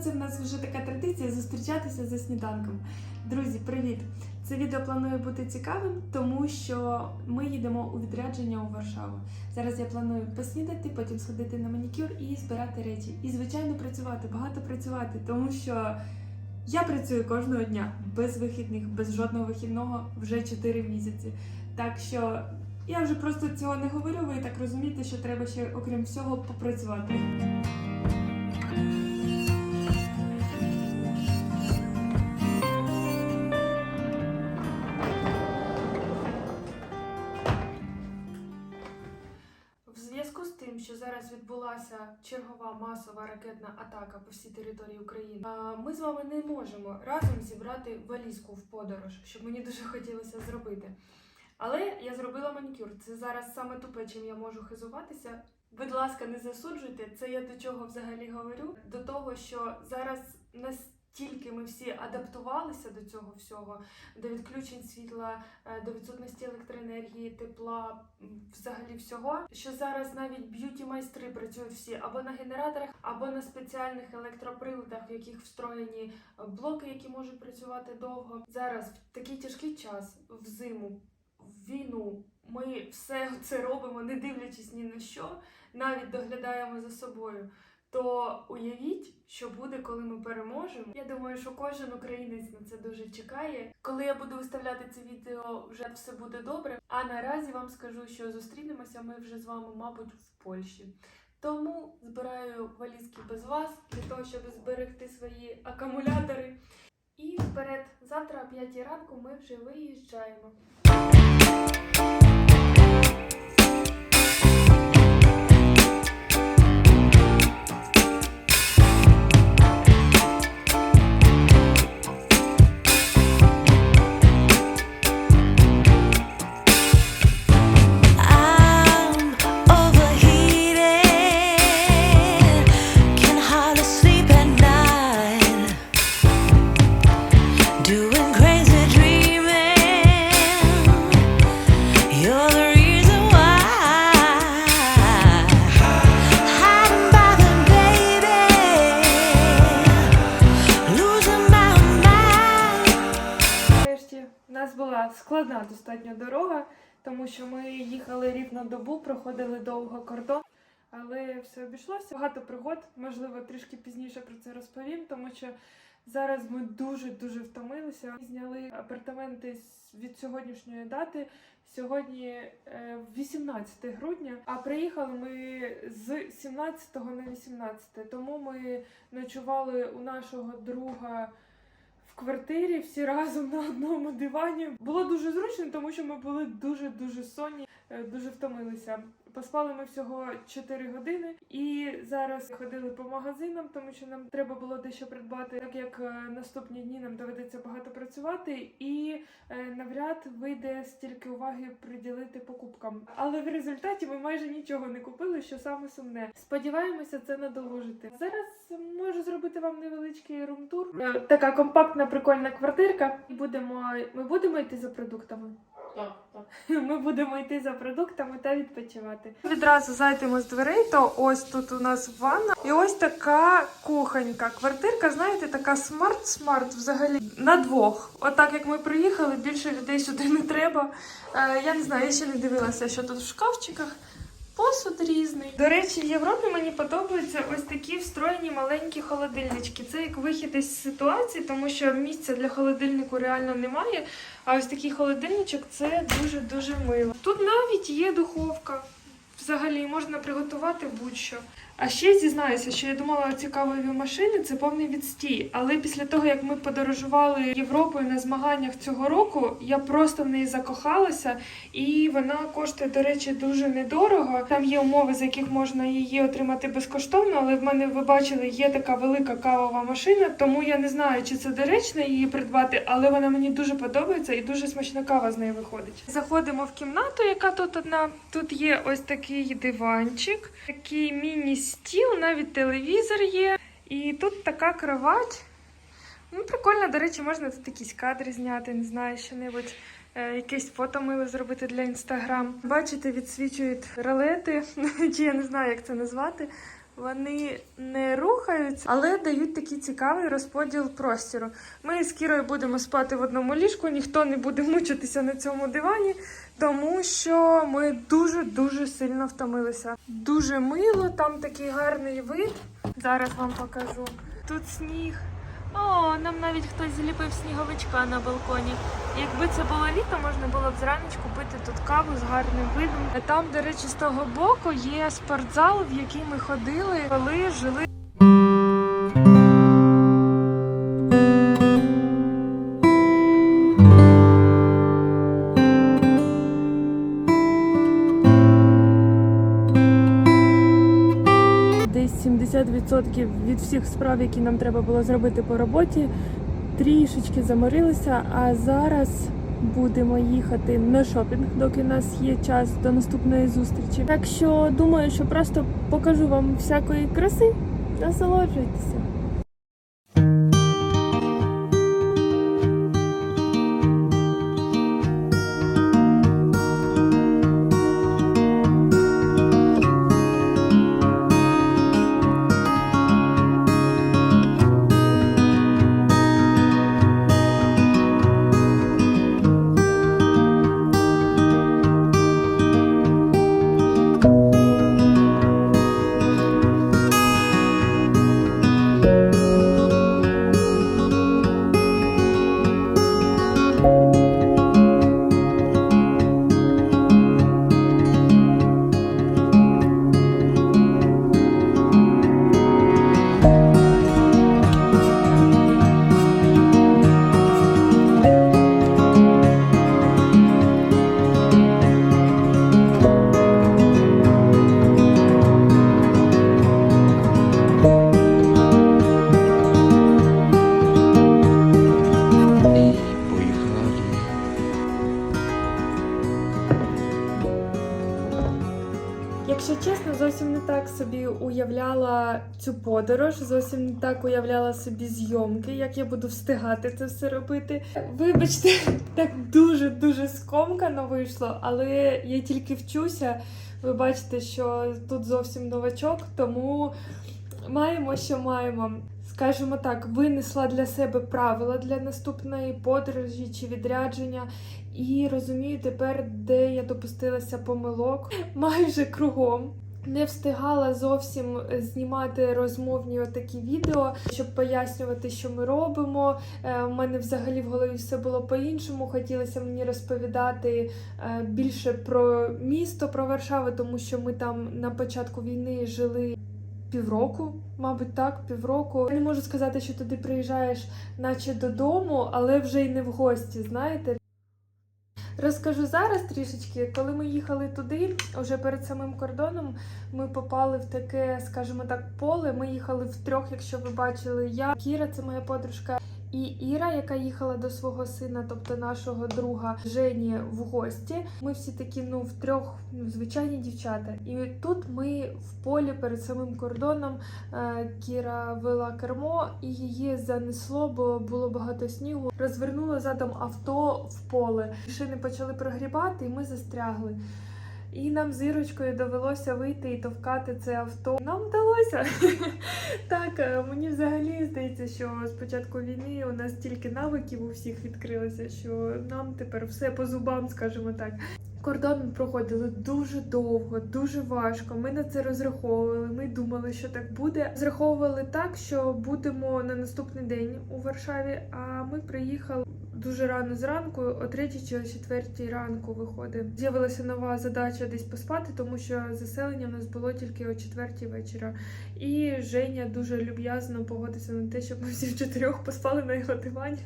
це в нас вже така традиція зустрічатися за сніданком. Друзі, привіт! Це відео планує бути цікавим, тому що ми їдемо у відрядження у Варшаву. Зараз я планую поснідати, потім сходити на манікюр і збирати речі. І, звичайно, працювати, багато працювати, тому що я працюю кожного дня без вихідних, без жодного вихідного вже 4 місяці. Так що я вже просто цього не говорю, ви і так розумієте, що треба ще, окрім всього, попрацювати. Що зараз відбулася чергова масова ракетна атака по всій території України, ми з вами не можемо разом зібрати валізку в подорож, що мені дуже хотілося зробити. Але я зробила манікюр. Це зараз саме тупе, чим я можу хизуватися. Будь ласка, не засуджуйте. Це я до чого взагалі говорю? До того, що зараз настільки ми всі адаптувалися до цього всього, до відключень світла, е, до відсутності електроенергії, тепла, взагалі всього, що зараз навіть б'юті-майстри працюють всі або на генераторах, або на спеціальних електроприладах, в яких встроєні е, блоки, які можуть працювати довго. Зараз в такий тяжкий час, в зиму, в війну. Ми все це робимо, не дивлячись ні на що, навіть доглядаємо за собою. То уявіть, що буде, коли ми переможемо. Я думаю, що кожен українець на це дуже чекає. Коли я буду виставляти це відео, вже все буде добре. А наразі вам скажу, що зустрінемося ми вже з вами, мабуть, в Польщі. Тому збираю валізки без вас для того, щоб зберегти свої акумулятори. І вперед, завтра о 5 ранку ми вже виїжджаємо. Що ми їхали рівно добу, проходили довго кордон, але все обійшлося. Багато пригод, можливо, трішки пізніше про це розповім, тому що зараз ми дуже дуже втомилися. Зняли апартаменти від сьогоднішньої дати. Сьогодні е, 18 грудня, а приїхали ми з 17 на 18. Тому ми ночували у нашого друга квартирі всі разом на одному дивані. Було дуже зручно, тому що ми були дуже дуже сонні, е, дуже втомилися. Поспали ми всього 4 години і зараз ходили по магазинам, тому що нам треба було дещо придбати, так як е, наступні дні нам доведеться багато працювати, і е, навряд вийде стільки уваги приділити покупкам. Але в результаті ми майже нічого не купили, що саме сумне. Сподіваємося, це надолужити. Зараз можу зробити вам невеличкий румтур. Е, Така компактна, прикольна квартирка. Будемо ми будемо йти за продуктами. Так, так. Ми будемо йти за продуктами та відпочивати. Відразу зайдемо з дверей, то ось тут у нас ванна. І ось така кухонька. Квартирка, знаєте, така смарт-смарт взагалі на двох. Отак як ми приїхали, більше людей сюди не треба. Е, я не знаю, я ще не дивилася, що тут в шкафчиках. Посуд різний. До речі, в Європі мені подобаються ось такі встроєні маленькі холодильнички. Це як вихід із ситуації, тому що місця для холодильнику реально немає. А ось такий холодильничок це дуже-дуже мило. Тут навіть є духовка. Взагалі можна приготувати будь-що. А ще зізнаюся, що я думала, ці кавові машини це повний відстій. Але після того, як ми подорожували Європою на змаганнях цього року, я просто в неї закохалася, і вона коштує, до речі, дуже недорого. Там є умови, за яких можна її отримати безкоштовно, але в мене ви бачили, є така велика кавова машина, тому я не знаю, чи це доречно її придбати, але вона мені дуже подобається і дуже смачна кава з неї виходить. Заходимо в кімнату, яка тут одна. Тут є ось такий диванчик, такий міні-стіл, навіть телевізор є. І тут така кровать. Ну, прикольно, до речі, можна тут якісь кадри зняти, не знаю, що-небудь. е, Якесь фото миле зробити для інстаграм. Бачите, відсвічують ролети, чи я не знаю, як це назвати. Вони не рухаються, але дають такий цікавий розподіл простіру. Ми з Кірою будемо спати в одному ліжку, ніхто не буде мучитися на цьому дивані, тому що ми дуже-дуже сильно втомилися. Дуже мило, там такий гарний вид. Зараз вам покажу. Тут сніг. О, нам навіть хтось зліпив сніговичка на балконі. Якби це було літо, можна було б зраночку пити тут каву з гарним видом. Там, до речі, з того боку є спортзал, в який ми ходили, коли жили. 70% від всіх справ, які нам треба було зробити по роботі, трішечки заморилися. А зараз будемо їхати на шопінг, доки у нас є час до наступної зустрічі. Так що думаю, що просто покажу вам всякої краси. Насолоджуйтеся. Уявляла цю подорож, зовсім не так уявляла собі зйомки, як я буду встигати це все робити. Вибачте, так дуже дуже скомкано вийшло, але я тільки вчуся. Ви бачите, що тут зовсім новачок, тому маємо, що маємо. Скажімо так, винесла для себе правила для наступної подорожі чи відрядження, і розумію тепер, де я допустилася помилок майже кругом. Не встигала зовсім знімати розмовні отакі відео, щоб пояснювати, що ми робимо. Е, У мене взагалі в голові все було по-іншому. Хотілося мені розповідати е, більше про місто, про Варшаву, тому що ми там на початку війни жили півроку, мабуть, так, півроку. Я не можу сказати, що туди приїжджаєш, наче додому, але вже й не в гості, знаєте. Розкажу зараз трішечки, коли ми їхали туди, вже перед самим кордоном, ми попали в таке, скажімо так, поле. Ми їхали втрьох, якщо ви бачили. Я Кіра, це моя подружка, і Іра, яка їхала до свого сина, тобто нашого друга Жені, в гості. Ми всі такі, ну, втрьох ну, звичайні дівчата. І тут ми в полі перед самим кордоном. е, Кіра вела кермо, і її занесло, бо було багато снігу. Розвернуло задом авто в поле. Шини почали прогрібати, і ми застрягли. І нам з Ірочкою довелося вийти і товкати це авто. Нам вдалося. Так, е, мені взагалі здається, що з початку війни у нас тільки навиків у всіх відкрилося, що нам тепер все по зубам, скажімо так. Кордон проходили дуже довго, дуже важко. Ми на це розраховували. Ми думали, що так буде. Зраховували так, що будемо на наступний день у Варшаві. А ми приїхали дуже рано зранку, о 3 чи о 4 ранку виходить. З'явилася нова задача десь поспати, тому що заселення в нас було тільки о 4 вечора. І Женя дуже люб'язно погодився на те, щоб ми всі чотирьох поспали на його дивані.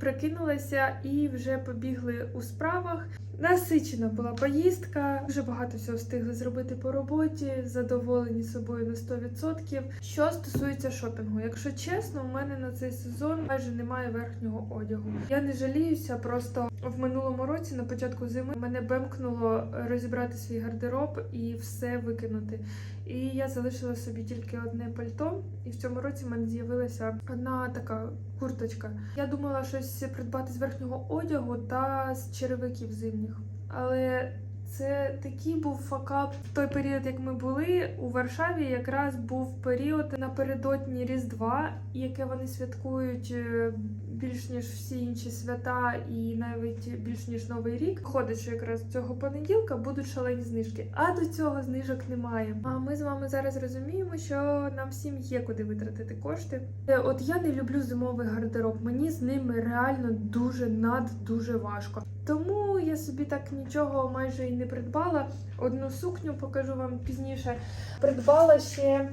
Прокинулася і вже побігли у справах. Насичена була поїздка, дуже багато всього встигли зробити по роботі, задоволені собою на 100%. Що стосується шопінгу, якщо чесно, у мене на цей сезон майже немає верхнього одягу. Я не жаліюся, просто в минулому році, на початку зими, мене бемкнуло розібрати свій гардероб і все викинути. І я залишила собі тільки одне пальто, і в цьому році в мене з'явилася одна така курточка. Я думала щось придбати з верхнього одягу та з черевиків зимніх. Але Це такий був факап. В той період, як ми були у Варшаві, якраз був період напередодні Різдва, яке вони святкують е, більш ніж всі інші свята, і навіть більш ніж Новий рік. Ходить, що якраз цього понеділка будуть шалені знижки. А до цього знижок немає. А ми з вами зараз розуміємо, що нам всім є куди витратити кошти. Е, От я не люблю зимовий гардероб. Мені з ними реально дуже над дуже важко. Тому я собі так нічого майже і не придбала. Одну сукню покажу вам пізніше. Придбала ще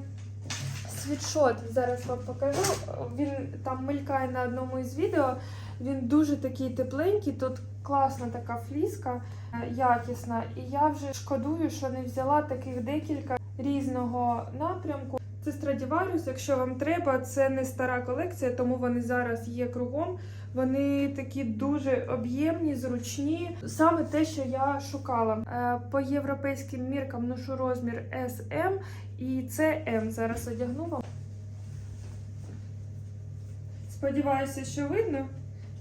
світшот. Зараз вам покажу. Він там мелькає на одному із відео. Він дуже такий тепленький. Тут класна така фліска, е, якісна. І я вже шкодую, що не взяла таких декілька різного напрямку. Це Stradivarius, якщо вам треба, це не стара колекція, тому вони зараз є кругом. Вони такі дуже об'ємні, зручні. Саме те, що я шукала. Е, По європейським міркам ношу розмір SM і це. Зараз одягну вам. Сподіваюся, що видно.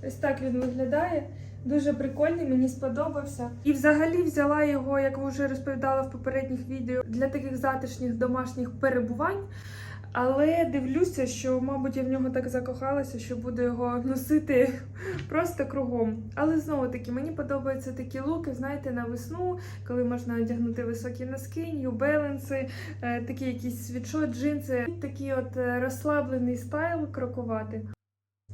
Ось так він виглядає. Дуже прикольний, мені сподобався. І взагалі взяла його, як вже розповідала в попередніх відео, для таких затишних домашніх перебувань. Але дивлюся, що, мабуть, я в нього так закохалася, що буду його носити просто кругом. Але знову таки, мені подобаються такі луки, знаєте, на весну, коли можна одягнути високі носки, е, такі якісь світшот, джинси, такий от е, розслаблений стайл крокувати.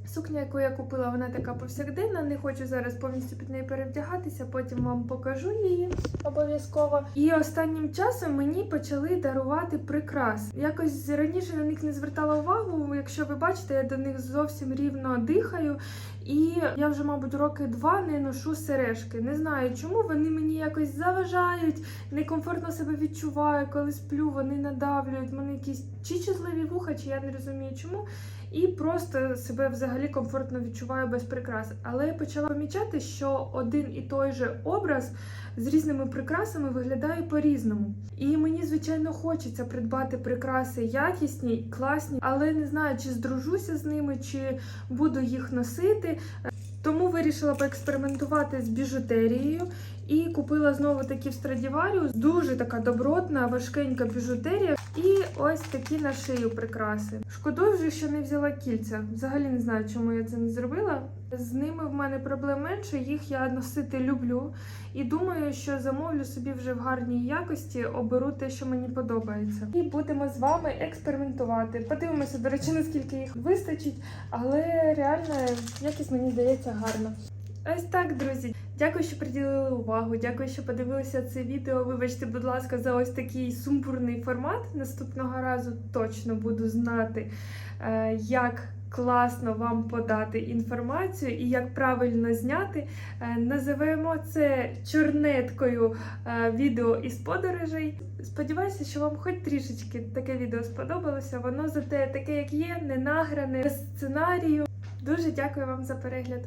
Сукня, яку я купила, вона така повсякденна. Не хочу зараз повністю під неї перевдягатися, потім вам покажу її обов'язково. І останнім часом мені почали дарувати прикрас. Якось раніше на них не звертала увагу. Якщо ви бачите, я до них зовсім рівно дихаю. І я вже, мабуть, роки два не ношу сережки. Не знаю, чому вони мені якось заважають, некомфортно себе відчуваю, коли сплю, вони надавлюють. мене якісь чи чутливі вуха, чи я не розумію чому. І просто себе взагалі комфортно відчуваю без прикрас. Але я почала помічати, що один і той же образ з різними прикрасами виглядає по-різному. І мені, звичайно, хочеться придбати прикраси якісні, класні, але не знаю, чи здружуся з ними, чи буду їх носити. Тому вирішила поекспериментувати з біжутерією і купила знову таки в Stradivarius. Дуже така добротна, важкенька біжутерія. І ось такі на шию прикраси. Шкодую вже, що не взяла кільця. Взагалі не знаю, чому я це не зробила. З ними в мене проблем менше, їх я носити люблю. І думаю, що замовлю собі вже в гарній якості, оберу те, що мені подобається. І будемо з вами експериментувати. Подивимося, до речі, наскільки їх вистачить, але реально якість мені здається гарна. Ось так, друзі. Дякую, що приділили увагу. Дякую, що подивилися це відео. Вибачте, будь ласка, за ось такий сумбурний формат. Наступного разу точно буду знати, е, як класно вам подати інформацію і як правильно зняти. Е, Називаємо це чорнеткою е, відео із подорожей. Сподіваюся, що вам хоч трішечки таке відео сподобалося. Воно зате таке, як є, не награне, без сценарію. Дуже дякую вам за перегляд.